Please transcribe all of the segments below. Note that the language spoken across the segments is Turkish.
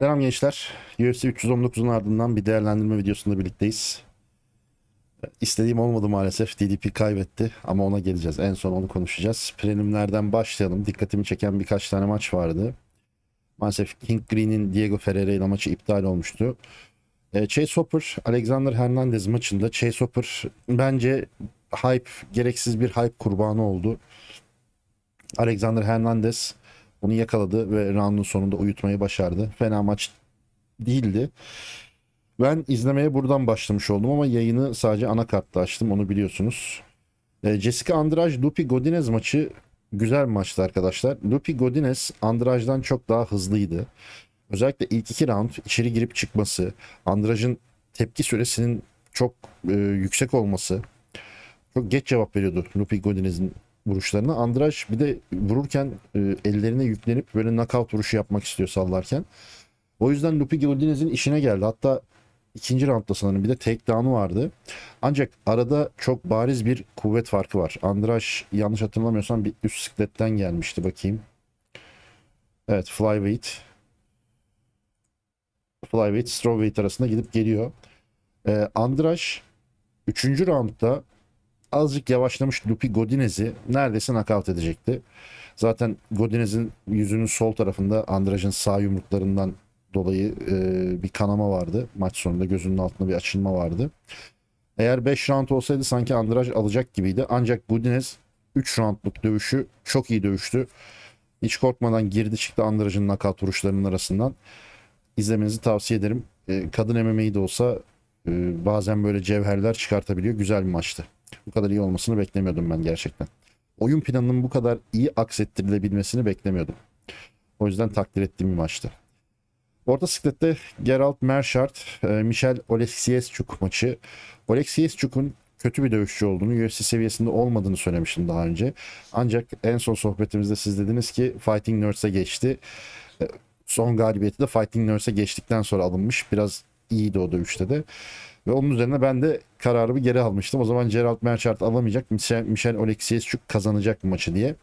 Selam gençler. UFC 319'un ardından bir değerlendirme videosunda birlikteyiz. İstediğim olmadı maalesef. DDP kaybetti ama ona geleceğiz. En son onu konuşacağız. Preliminlerden başlayalım. Dikkatimi çeken birkaç tane maç vardı. Maalesef King Green'in Diego Ferreira ile maçı iptal olmuştu. Ee, Chase Hopper, Alexander Hernandez maçında Chase Hopper bence hype, gereksiz bir hype kurbanı oldu. Alexander Hernandez onu yakaladı ve roundun sonunda uyutmayı başardı. Fena maç değildi. Ben izlemeye buradan başlamış oldum ama yayını sadece anakartta açtım onu biliyorsunuz. Ee, Jessica Andrade Lupi Godinez maçı güzel maçtı arkadaşlar. Lupi Godinez Andrade'dan çok daha hızlıydı. Özellikle ilk iki round içeri girip çıkması, Andrade'ın tepki süresinin çok e, yüksek olması, çok geç cevap veriyordu Lupi Godinez'in vuruşlarına. Andrade bir de vururken e, ellerine yüklenip böyle knockout vuruşu yapmak istiyor sallarken. O yüzden Lupi Godinez'in işine geldi. Hatta ikinci roundda sanırım bir de takedown'u vardı. Ancak arada çok bariz bir kuvvet farkı var. Andrade yanlış hatırlamıyorsam bir üst sikletten gelmişti bakayım. Evet flyweight. Flyweight, strawweight arasında gidip geliyor. Ee, Andrade 3. roundda azıcık yavaşlamış Lupi Godinez'i neredeyse nakavt edecekti. Zaten Godinez'in yüzünün sol tarafında Andrade'ın sağ yumruklarından dolayı e, bir kanama vardı. Maç sonunda gözünün altında bir açılma vardı. Eğer 5 round olsaydı sanki Andrade alacak gibiydi. Ancak Godinez 3 roundluk dövüşü çok iyi dövüştü. Hiç korkmadan girdi çıktı Andrade'ın nakat vuruşlarının arasından. İzlemenizi tavsiye ederim. E, kadın MMA'yi de olsa e, bazen böyle cevherler çıkartabiliyor. Güzel bir maçtı. Bu kadar iyi olmasını beklemiyordum ben gerçekten. Oyun planının bu kadar iyi aksettirilebilmesini beklemiyordum. O yüzden takdir ettiğim bir maçtı. Orta siklette Geralt Mershart, e, Michel Oleksiyeschuk maçı. Oleksiyeschuk'un kötü bir dövüşçü olduğunu, UFC seviyesinde olmadığını söylemiştim daha önce. Ancak en son sohbetimizde siz dediniz ki Fighting Nerds'e geçti. E, Son galibiyeti de Fighting Nerds'e geçtikten sonra alınmış. Biraz iyiydi o dövüşte de. Ve onun üzerine ben de kararımı geri almıştım. O zaman Gerald Merchant alamayacak. Michel, Michel Oleksiyeschuk kazanacak bu maçı diye.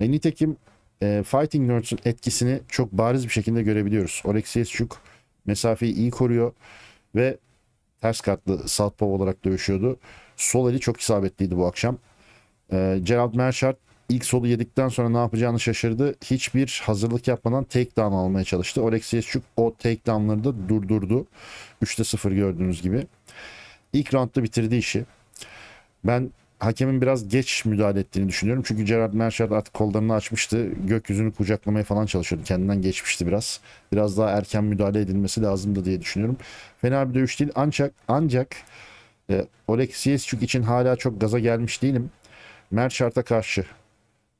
E, nitekim e, Fighting Nerds'ün etkisini çok bariz bir şekilde görebiliyoruz. Oleksiyeschuk mesafeyi iyi koruyor ve ters kartlı southpaw olarak dövüşüyordu. Sol eli çok isabetliydi bu akşam. E, Gerald Merchant ilk solu yedikten sonra ne yapacağını şaşırdı. Hiçbir hazırlık yapmadan takedown almaya çalıştı. Oleksiyeschuk o takedownları da durdurdu. 3'te 0 gördüğünüz gibi. İlk roundda bitirdi işi. Ben hakemin biraz geç müdahale ettiğini düşünüyorum. Çünkü Gerard Merchant artık kollarını açmıştı. Gökyüzünü kucaklamaya falan çalışıyordu. Kendinden geçmişti biraz. Biraz daha erken müdahale edilmesi lazımdı diye düşünüyorum. Fena bir dövüş değil. Ancak ancak e, Oleksiyeschuk için hala çok gaza gelmiş değilim. Merchant'a karşı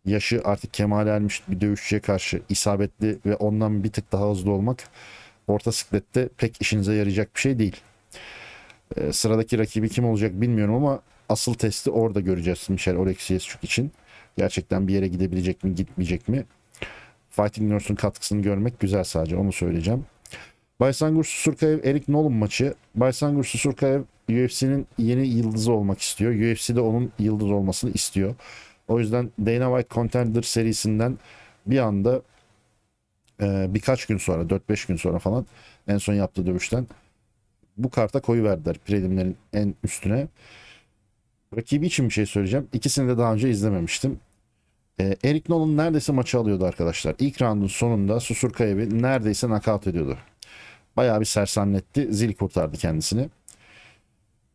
yaşı artık kemale ermiş bir dövüşçüye karşı isabetli ve ondan bir tık daha hızlı olmak orta siklette pek işinize yarayacak bir şey değil. Ee, sıradaki rakibi kim olacak bilmiyorum ama asıl testi orada göreceğiz Michel Oleksiyeschuk için. Gerçekten bir yere gidebilecek mi gitmeyecek mi? Fighting Nerds'ün katkısını görmek güzel sadece onu söyleyeceğim. Baysangur Susurkaev Erik Nolan maçı. Baysangur Susurkaev UFC'nin yeni yıldızı olmak istiyor. UFC de onun yıldız olmasını istiyor. O yüzden Dana White Contender serisinden bir anda e, birkaç gün sonra 4-5 gün sonra falan en son yaptığı dövüşten bu karta koyu verdiler prelimlerin en üstüne. Rakibi için bir şey söyleyeceğim. İkisini de daha önce izlememiştim. E, Eric Nolan neredeyse maçı alıyordu arkadaşlar. İlk roundun sonunda Susurkayev'i neredeyse knockout ediyordu. Bayağı bir sersemletti. Zil kurtardı kendisini.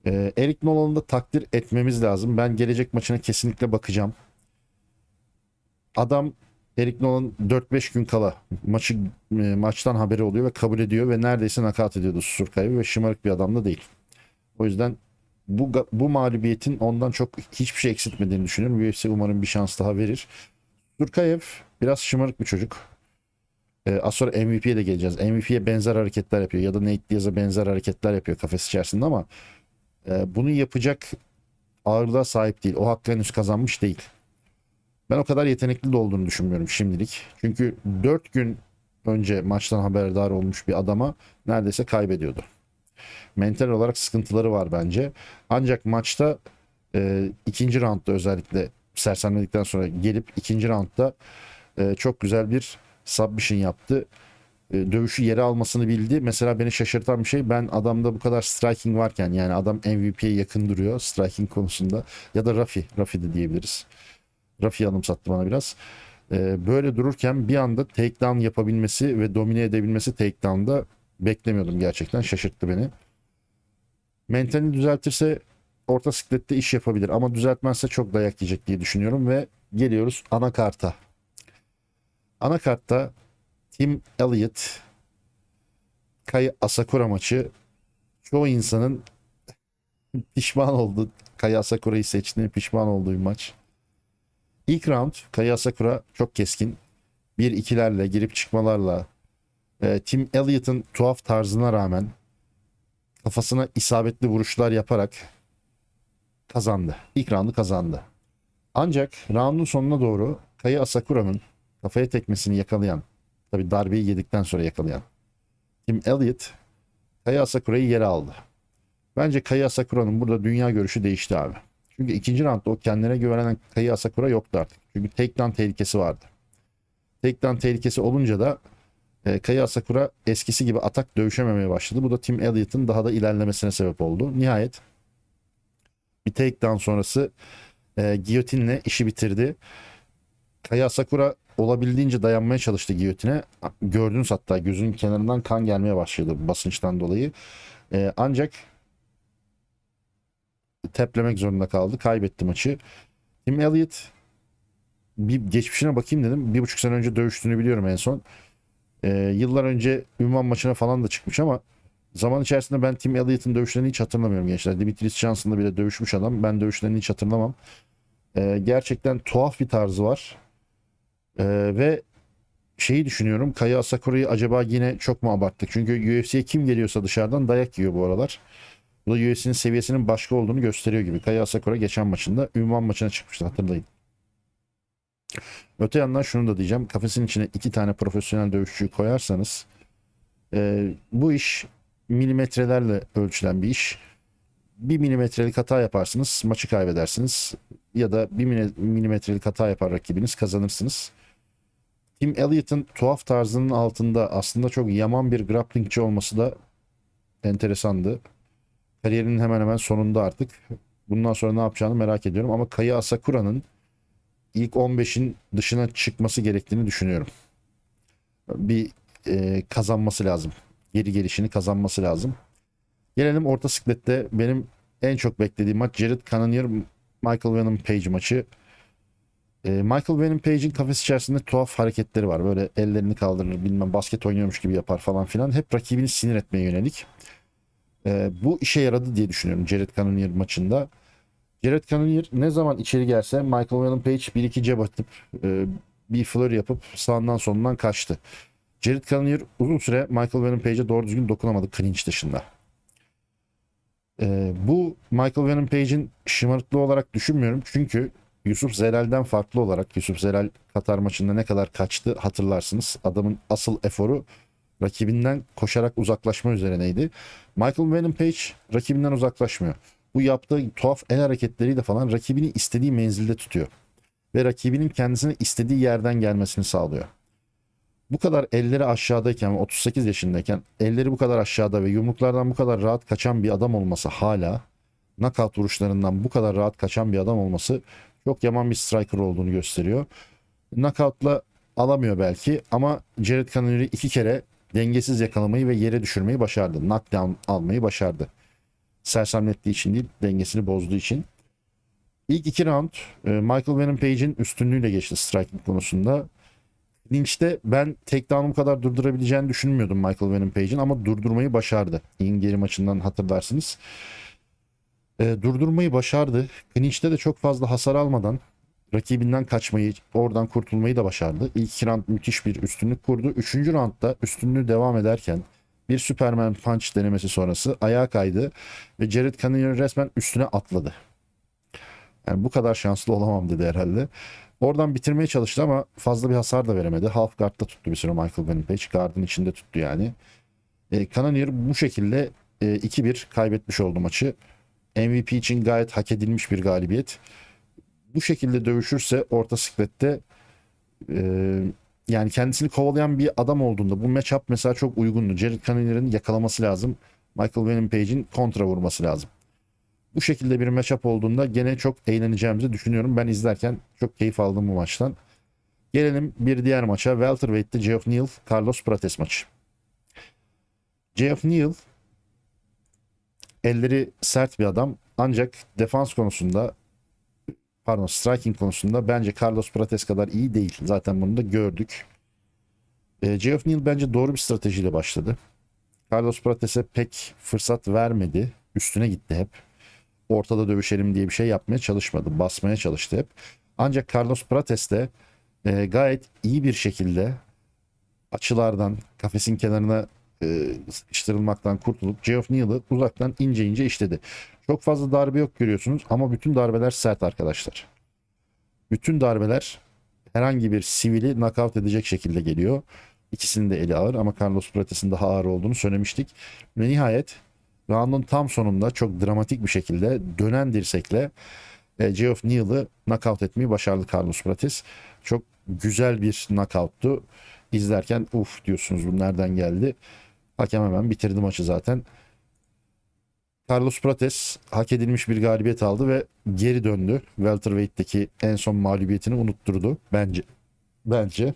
Ee, Eric Nolan'ı da takdir etmemiz lazım. Ben gelecek maçına kesinlikle bakacağım. Adam Eric Nolan 4-5 gün kala maçı e, maçtan haberi oluyor ve kabul ediyor ve neredeyse nakat ediyordu Susurkay'ı ve şımarık bir adam da değil. O yüzden bu bu mağlubiyetin ondan çok hiçbir şey eksiltmediğini düşünüyorum. UFC umarım bir şans daha verir. Surkayev biraz şımarık bir çocuk. Ee, az sonra MVP'ye de geleceğiz. MVP'ye benzer hareketler yapıyor ya da Nate Diaz'a benzer hareketler yapıyor kafes içerisinde ama e, bunu yapacak ağırlığa sahip değil. O hakkı henüz kazanmış değil. Ben o kadar yetenekli de olduğunu düşünmüyorum şimdilik. Çünkü 4 gün önce maçtan haberdar olmuş bir adama neredeyse kaybediyordu. Mental olarak sıkıntıları var bence. Ancak maçta e, ikinci roundda özellikle sersemledikten sonra gelip ikinci roundda e, çok güzel bir submission yaptı. E, dövüşü yere almasını bildi. Mesela beni şaşırtan bir şey ben adamda bu kadar striking varken yani adam MVP'ye yakın duruyor striking konusunda ya da Rafi, Rafi de diyebiliriz. Rafi anımsattı bana biraz. E, böyle dururken bir anda takedown yapabilmesi ve domine edebilmesi takedown'da beklemiyordum gerçekten şaşırttı beni. Mentalini düzeltirse orta siklette iş yapabilir ama düzeltmezse çok dayak yiyecek diye düşünüyorum ve geliyoruz anakarta. Anakartta Tim Elliott Kaya Asakura maçı çoğu insanın pişman oldu. Kaya Asakura'yı seçtiğine pişman olduğu bir maç. İlk round Kaya Asakura çok keskin. Bir ikilerle girip çıkmalarla e, Tim Elliott'ın tuhaf tarzına rağmen kafasına isabetli vuruşlar yaparak kazandı. İlk roundu kazandı. Ancak roundun sonuna doğru Kaya Asakura'nın kafaya tekmesini yakalayan, tabi darbeyi yedikten sonra yakalayan Tim Elliott Kaya Asakura'yı yere aldı. Bence Kaya Asakura'nın burada dünya görüşü değişti abi. Çünkü ikinci roundda o kendine güvenen Kaya Asakura yoktu artık. Çünkü takedown tehlikesi vardı. Takedown tehlikesi olunca da e, Kaya Asakura eskisi gibi atak dövüşememeye başladı. Bu da Tim Elliott'ın daha da ilerlemesine sebep oldu. Nihayet bir takedown sonrası e, giyotinle işi bitirdi. Kaya Asakura olabildiğince dayanmaya çalıştı giyotine. Gördünüz hatta gözünün kenarından kan gelmeye başladı basınçtan dolayı. E, ancak teplemek zorunda kaldı. Kaybetti maçı. Tim Elliott bir geçmişine bakayım dedim. Bir buçuk sene önce dövüştüğünü biliyorum en son. E, yıllar önce ünvan maçına falan da çıkmış ama zaman içerisinde ben Tim Elliott'ın dövüşlerini hiç hatırlamıyorum gençler. Dimitris Johnson'la bile dövüşmüş adam. Ben dövüşlerini hiç hatırlamam. E, gerçekten tuhaf bir tarzı var. E, ve şeyi düşünüyorum. Kaya Asakura'yı acaba yine çok mu abarttık? Çünkü UFC'ye kim geliyorsa dışarıdan dayak yiyor bu aralar. Bu da UFC'nin seviyesinin başka olduğunu gösteriyor gibi. Kaya Asakura geçen maçında ünvan maçına çıkmıştı hatırlayın. Öte yandan şunu da diyeceğim. Kafesin içine iki tane profesyonel dövüşçüyü koyarsanız e, bu iş milimetrelerle ölçülen bir iş. Bir milimetrelik hata yaparsınız maçı kaybedersiniz. Ya da bir mili- milimetrelik hata yapar rakibiniz kazanırsınız. Tim Elliott'ın tuhaf tarzının altında aslında çok yaman bir grapplingçi olması da enteresandı. Kariyerinin hemen hemen sonunda artık. Bundan sonra ne yapacağını merak ediyorum. Ama Kaya Asakura'nın ilk 15'in dışına çıkması gerektiğini düşünüyorum. Bir e, kazanması lazım. Geri gelişini kazanması lazım. Gelelim orta siklette benim en çok beklediğim maç Jared Cannonier Michael Venom Page maçı. E, Michael Venom Page'in kafes içerisinde tuhaf hareketleri var. Böyle ellerini kaldırır bilmem basket oynuyormuş gibi yapar falan filan. Hep rakibini sinir etmeye yönelik. E, bu işe yaradı diye düşünüyorum Jared Cannonier maçında. Jared Cannonier ne zaman içeri gelse Michael Venom Page bir iki cep atıp e, bir flurry yapıp sağından solundan kaçtı. Jared Cannonier uzun süre Michael Venom Page'e doğru düzgün dokunamadı clinch dışında. E, bu Michael Venom Page'in şımarıklığı olarak düşünmüyorum. Çünkü Yusuf Zelal'den farklı olarak Yusuf Zelal Katar maçında ne kadar kaçtı hatırlarsınız. Adamın asıl eforu rakibinden koşarak uzaklaşma üzerineydi. Michael Venom Page rakibinden uzaklaşmıyor. Bu yaptığı tuhaf el hareketleriyle falan rakibini istediği menzilde tutuyor. Ve rakibinin kendisine istediği yerden gelmesini sağlıyor. Bu kadar elleri aşağıdayken ve 38 yaşındayken elleri bu kadar aşağıda ve yumruklardan bu kadar rahat kaçan bir adam olması hala knockout vuruşlarından bu kadar rahat kaçan bir adam olması çok yaman bir striker olduğunu gösteriyor. Knockout'la alamıyor belki ama Jared Cannonier'i iki kere dengesiz yakalamayı ve yere düşürmeyi başardı. Knockdown almayı başardı. Sersemlettiği için değil, dengesini bozduğu için. İlk iki round e, Michael Venom Page'in üstünlüğüyle geçti striking konusunda. Lynch'te ben takedown'u bu kadar durdurabileceğini düşünmüyordum Michael Venom Page'in ama durdurmayı başardı. Ingeri maçından hatırlarsınız. E, durdurmayı başardı. Clinch'te de çok fazla hasar almadan rakibinden kaçmayı, oradan kurtulmayı da başardı. İlk round müthiş bir üstünlük kurdu. Üçüncü roundda üstünlüğü devam ederken bir Superman Punch denemesi sonrası ayağa kaydı ve Jared Cannonier resmen üstüne atladı. Yani bu kadar şanslı olamam dedi herhalde. Oradan bitirmeye çalıştı ama fazla bir hasar da veremedi. Half guard'da tuttu bir süre Michael Page. Guard'ın içinde tuttu yani. E, Cannonier bu şekilde e, 2-1 kaybetmiş oldu maçı. MVP için gayet hak edilmiş bir galibiyet. Bu şekilde dövüşürse orta siklette e, yani kendisini kovalayan bir adam olduğunda bu matchup mesela çok uygundu. Jared Cannonier'in yakalaması lazım. Michael Venom kontra vurması lazım. Bu şekilde bir matchup olduğunda gene çok eğleneceğimizi düşünüyorum. Ben izlerken çok keyif aldım bu maçtan. Gelelim bir diğer maça. Welterweight'te Geoff Neal, Carlos Prates maçı. Geoff Neal elleri sert bir adam ancak defans konusunda pardon striking konusunda bence Carlos Prates kadar iyi değil. Zaten bunu da gördük. E, Geoff Neal bence doğru bir stratejiyle başladı. Carlos Prates'e pek fırsat vermedi. Üstüne gitti hep. Ortada dövüşelim diye bir şey yapmaya çalışmadı. Basmaya çalıştı hep. Ancak Carlos Prates de e, gayet iyi bir şekilde açılardan kafesin kenarına e, sıkıştırılmaktan kurtulup Geoff Neal'ı uzaktan ince ince işledi. Çok fazla darbe yok görüyorsunuz ama bütün darbeler sert arkadaşlar. Bütün darbeler herhangi bir sivili knockout edecek şekilde geliyor. İkisinin de eli ağır ama Carlos Prates'in daha ağır olduğunu söylemiştik. Ve nihayet round'un tam sonunda çok dramatik bir şekilde dönen dirsekle e, Geoff Neal'ı knockout etmeyi başardı Carlos Prates. Çok güzel bir knockout'tu. İzlerken uf diyorsunuz bu nereden geldi. Hakem hemen bitirdi maçı zaten. Carlos Prates hak edilmiş bir galibiyet aldı ve geri döndü. Welterweight'teki en son mağlubiyetini unutturdu bence. Bence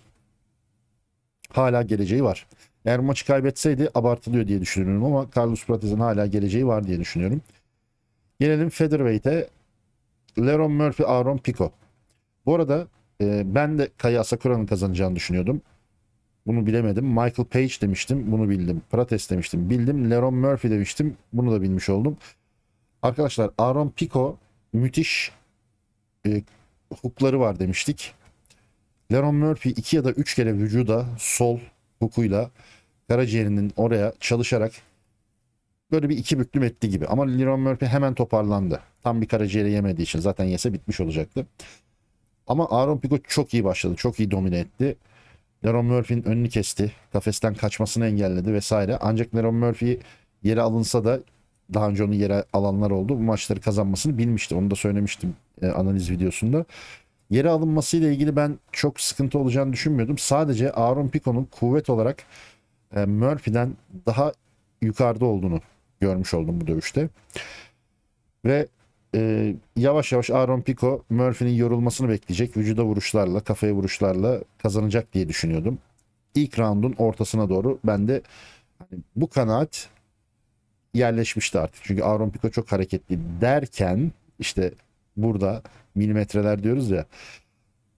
hala geleceği var. Eğer maçı kaybetseydi abartılıyor diye düşünüyorum ama Carlos Prates'in hala geleceği var diye düşünüyorum. Gelelim Featherweight'e. Leron Murphy, Aaron Pico. Bu arada e, ben de Kaya Asakura'nın kazanacağını düşünüyordum. Bunu bilemedim. Michael Page demiştim. Bunu bildim. Prates demiştim. Bildim. Leron Murphy demiştim. Bunu da bilmiş oldum. Arkadaşlar Aaron Pico müthiş e, hukları var demiştik. Leron Murphy iki ya da üç kere vücuda sol hukuyla karaciğerinin oraya çalışarak böyle bir iki büklüm etti gibi. Ama Leron Murphy hemen toparlandı. Tam bir karaciğeri yemediği için zaten yese bitmiş olacaktı. Ama Aaron Pico çok iyi başladı. Çok iyi domine etti. Leron Murphy'nin önünü kesti. Kafesten kaçmasını engelledi vesaire. Ancak Leron Murphy yere alınsa da daha önce onu yere alanlar oldu. Bu maçları kazanmasını bilmişti. Onu da söylemiştim e, analiz videosunda. Yere alınmasıyla ilgili ben çok sıkıntı olacağını düşünmüyordum. Sadece Aaron Pico'nun kuvvet olarak e, Murphy'den daha yukarıda olduğunu görmüş oldum bu dövüşte. Ve e, yavaş yavaş Aaron Pico Murphy'nin yorulmasını bekleyecek. Vücuda vuruşlarla, kafaya vuruşlarla kazanacak diye düşünüyordum. İlk roundun ortasına doğru ben de hani bu kanaat yerleşmişti artık. Çünkü Aaron Pico çok hareketli derken işte burada milimetreler diyoruz ya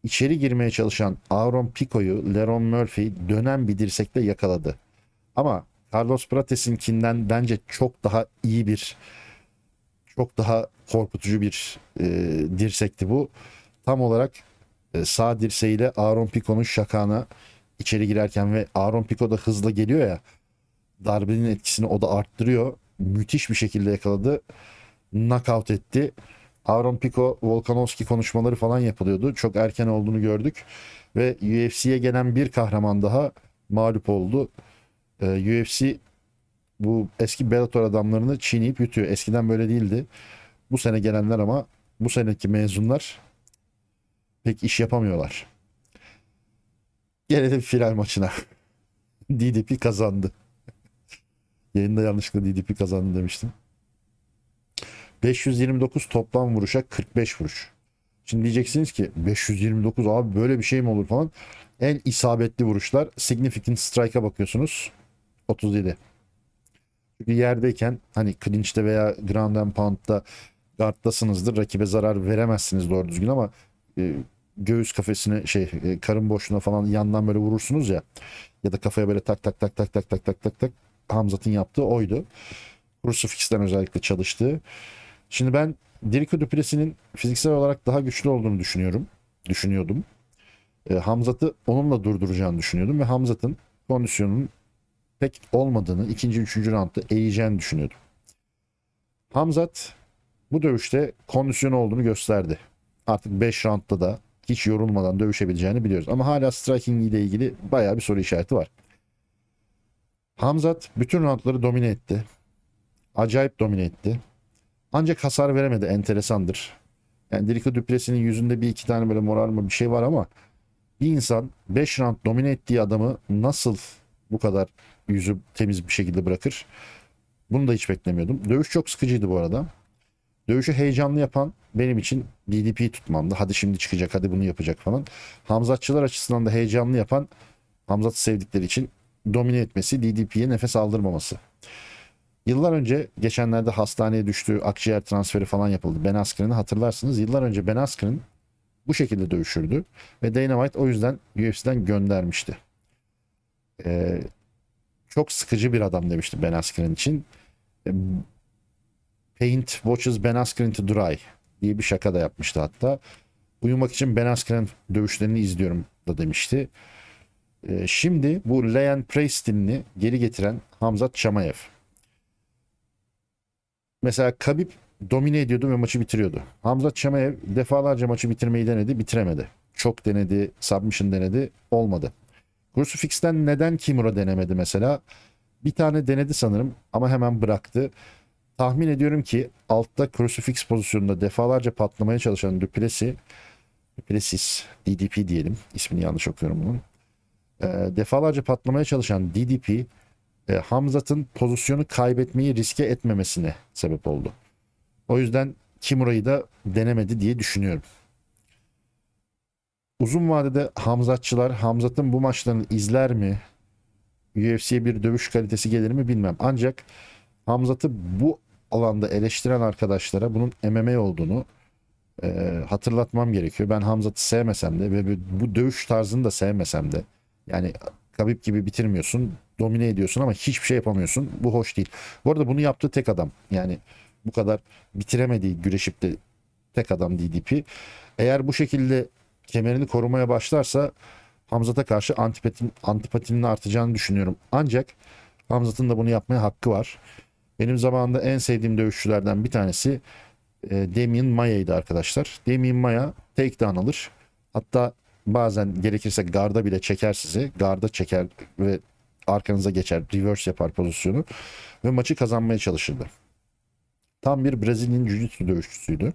içeri girmeye çalışan Aaron Pico'yu Leron Murphy dönen bir dirsekle yakaladı. Ama Carlos Prates'inkinden bence çok daha iyi bir çok daha korkutucu bir e, dirsekti bu. Tam olarak e, sağ dirseğiyle Aaron Pico'nun şakağına içeri girerken ve Aaron Pico da hızla geliyor ya darbenin etkisini o da arttırıyor. Müthiş bir şekilde yakaladı. Knockout etti. Aaron Pico, Volkanovski konuşmaları falan yapılıyordu. Çok erken olduğunu gördük. Ve UFC'ye gelen bir kahraman daha mağlup oldu. Ee, UFC bu eski Bellator adamlarını çiğneyip yutuyor. Eskiden böyle değildi. Bu sene gelenler ama bu seneki mezunlar pek iş yapamıyorlar. Gelelim final maçına. DDP kazandı. Yayında yanlışlıkla DDP kazandı demiştim. 529 toplam vuruşa 45 vuruş. Şimdi diyeceksiniz ki 529 abi böyle bir şey mi olur falan. En isabetli vuruşlar significant strike'a bakıyorsunuz. 37. Çünkü yerdeyken hani clinch'te veya ground and pound'da guard'dasınızdır. Rakibe zarar veremezsiniz doğru düzgün ama e, göğüs kafesine şey e, karın boşluğuna falan yandan böyle vurursunuz ya ya da kafaya böyle tak tak tak tak tak tak tak tak tak Hamzat'ın yaptığı oydu. Crucifix'ten özellikle çalıştığı. Şimdi ben Dirico Duplesis'in fiziksel olarak daha güçlü olduğunu düşünüyorum. Düşünüyordum. E, Hamzat'ı onunla durduracağını düşünüyordum ve Hamzat'ın kondisyonunun pek olmadığını, ikinci, üçüncü roundda eğeceğini düşünüyordum. Hamzat bu dövüşte kondisyonu olduğunu gösterdi. Artık 5 roundda da hiç yorulmadan dövüşebileceğini biliyoruz. Ama hala striking ile ilgili bayağı bir soru işareti var. Hamzat bütün roundları domine etti. Acayip domine etti. Ancak hasar veremedi. Enteresandır. Yani Dirico Duplesis'in yüzünde bir iki tane böyle moral mı bir şey var ama bir insan 5 round domine ettiği adamı nasıl bu kadar yüzü temiz bir şekilde bırakır? Bunu da hiç beklemiyordum. Dövüş çok sıkıcıydı bu arada. Dövüşü heyecanlı yapan benim için DDP tutmamdı. Hadi şimdi çıkacak, hadi bunu yapacak falan. Hamzatçılar açısından da heyecanlı yapan Hamzat'ı sevdikleri için domine etmesi, DDP'ye nefes aldırmaması. Yıllar önce geçenlerde hastaneye düştüğü akciğer transferi falan yapıldı. Ben Askren'i hatırlarsınız. Yıllar önce Ben Askren bu şekilde dövüşürdü. Ve Dana White o yüzden UFC'den göndermişti. Ee, çok sıkıcı bir adam demişti Ben Askren için. Ee, Paint watches Ben Askren to dry diye bir şaka da yapmıştı hatta. Uyumak için Ben Askren dövüşlerini izliyorum da demişti. Ee, şimdi bu Prey stilini geri getiren Hamzat Çamayev. Mesela Khabib domine ediyordu ve maçı bitiriyordu. Hamzat Çamayev defalarca maçı bitirmeyi denedi, bitiremedi. Çok denedi, submission denedi, olmadı. Crucifix'ten neden Kimura denemedi mesela? Bir tane denedi sanırım ama hemen bıraktı. Tahmin ediyorum ki altta Crucifix pozisyonunda defalarca patlamaya çalışan Duplessis, Duplessis, DDP diyelim, ismini yanlış okuyorum bunun. E, defalarca patlamaya çalışan DDP e, Hamzat'ın pozisyonu kaybetmeyi riske etmemesine sebep oldu. O yüzden Kimura'yı da denemedi diye düşünüyorum. Uzun vadede Hamzatçılar Hamzat'ın bu maçlarını izler mi? UFC'ye bir dövüş kalitesi gelir mi bilmem. Ancak Hamzat'ı bu alanda eleştiren arkadaşlara bunun MMA olduğunu e, hatırlatmam gerekiyor. Ben Hamzat'ı sevmesem de ve bu dövüş tarzını da sevmesem de yani Khabib gibi bitirmiyorsun, domine ediyorsun ama hiçbir şey yapamıyorsun. Bu hoş değil. Bu arada bunu yaptığı tek adam. Yani bu kadar bitiremediği güreşip de tek adam DDP. Eğer bu şekilde kemerini korumaya başlarsa Hamzat'a karşı antipatin, antipatinin artacağını düşünüyorum. Ancak Hamzat'ın da bunu yapmaya hakkı var. Benim zamanında en sevdiğim dövüşçülerden bir tanesi e, Damien Maya'ydı arkadaşlar. Damien Maya takedown alır. Hatta bazen gerekirse garda bile çeker sizi. Garda çeker ve arkanıza geçer. Reverse yapar pozisyonu. Ve maçı kazanmaya çalışırdı. Tam bir Brezilyan Jiu-Jitsu dövüşçüsüydü.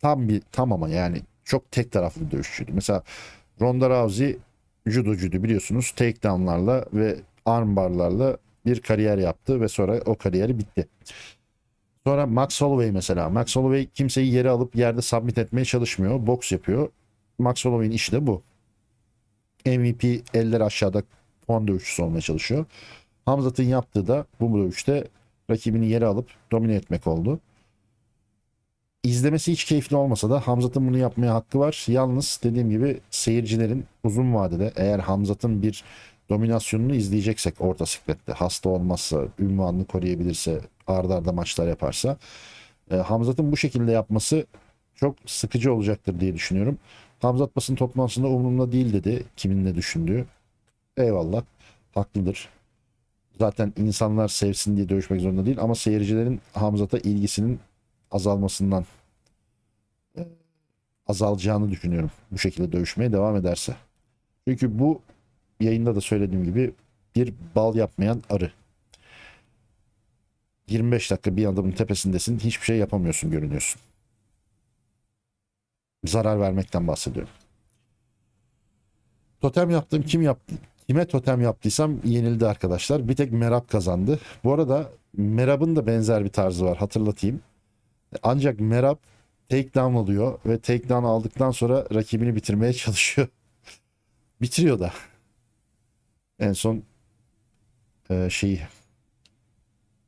Tam bir tam ama yani çok tek taraflı dövüşçüydü. Mesela Ronda Rousey judocuydu biliyorsunuz. Takedownlarla ve armbarlarla bir kariyer yaptı ve sonra o kariyeri bitti. Sonra Max Holloway mesela. Max Holloway kimseyi yere alıp yerde submit etmeye çalışmıyor. Boks yapıyor. Max Holloway'in işi de bu. MVP eller aşağıda puan dövüşçüsü olmaya çalışıyor. Hamzat'ın yaptığı da bu dövüşte rakibini yere alıp domine etmek oldu. İzlemesi hiç keyifli olmasa da Hamzat'ın bunu yapmaya hakkı var. Yalnız dediğim gibi seyircilerin uzun vadede eğer Hamzat'ın bir dominasyonunu izleyeceksek orta siklette hasta olmazsa, ünvanını koruyabilirse, ardarda arda maçlar yaparsa e, Hamzat'ın bu şekilde yapması çok sıkıcı olacaktır diye düşünüyorum. Hamzat basın toplantısında umurumda değil dedi kimin ne düşündüğü. Eyvallah haklıdır. Zaten insanlar sevsin diye dövüşmek zorunda değil ama seyircilerin Hamzat'a ilgisinin azalmasından e, azalacağını düşünüyorum bu şekilde dövüşmeye devam ederse. Çünkü bu yayında da söylediğim gibi bir bal yapmayan arı. 25 dakika bir adamın tepesindesin hiçbir şey yapamıyorsun görünüyorsun. Zarar vermekten bahsediyorum. Totem yaptım kim yaptı? Kime totem yaptıysam yenildi arkadaşlar. Bir tek Merab kazandı. Bu arada Merab'ın da benzer bir tarzı var hatırlatayım. Ancak Merab takedown alıyor ve takedown aldıktan sonra rakibini bitirmeye çalışıyor. Bitiriyor da. En son e, şeyi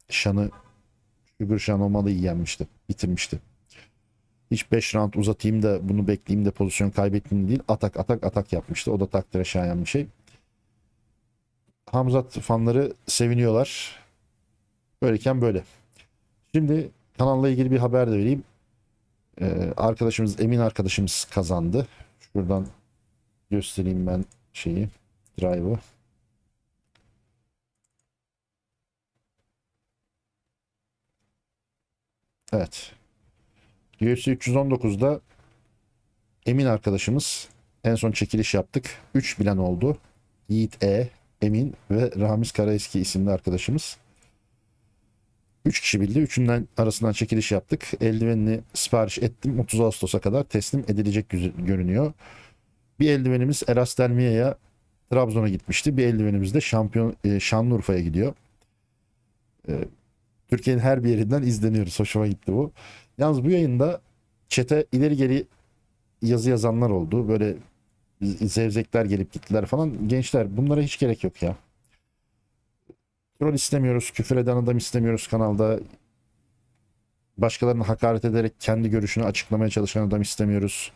Şan'ı Sugar Şan Omalı'yı yenmişti. Bitirmişti. Hiç 5 round uzatayım da bunu bekleyeyim de pozisyon kaybettiğim değil. Atak atak atak yapmıştı. O da takdire şayan bir şey. Hamzat fanları seviniyorlar. Böyleyken böyle. Şimdi kanalla ilgili bir haber de vereyim. Ee, arkadaşımız Emin arkadaşımız kazandı. Şuradan göstereyim ben şeyi. Drive'ı. Evet. UFC 319'da Emin arkadaşımız en son çekiliş yaptık. 3 bilen oldu. Yiğit E, Emin ve Ramiz Karaeski isimli arkadaşımız. 3 kişi bildi. Üçünden arasından çekiliş yaptık. Eldivenini sipariş ettim. 30 Ağustos'a kadar teslim edilecek görünüyor. Bir eldivenimiz Eras Delmiye'ye Trabzon'a gitmişti. Bir eldivenimiz de şampiyon e, Şanlıurfa'ya gidiyor. E, Türkiye'nin her bir yerinden izleniyoruz. Hoşuma gitti bu. Yalnız bu yayında çete ileri geri yazı yazanlar oldu. Böyle zevzekler gelip gittiler falan. Gençler bunlara hiç gerek yok ya. Troll istemiyoruz, küfür eden adam istemiyoruz kanalda. Başkalarını hakaret ederek kendi görüşünü açıklamaya çalışan adam istemiyoruz.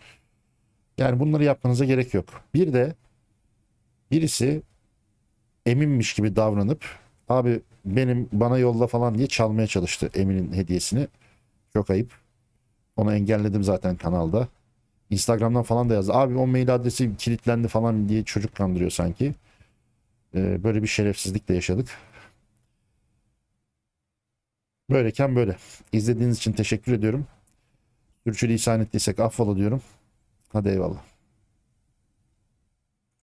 Yani bunları yapmanıza gerek yok. Bir de birisi eminmiş gibi davranıp abi benim bana yolla falan diye çalmaya çalıştı Emin'in hediyesini. Çok ayıp. Onu engelledim zaten kanalda. Instagram'dan falan da yazdı. Abi o mail adresi kilitlendi falan diye çocuk kandırıyor sanki. Ee, böyle bir şerefsizlik de yaşadık. Böyleyken böyle. İzlediğiniz için teşekkür ediyorum. Sürçülisan ettiysek affola diyorum. Hadi eyvallah.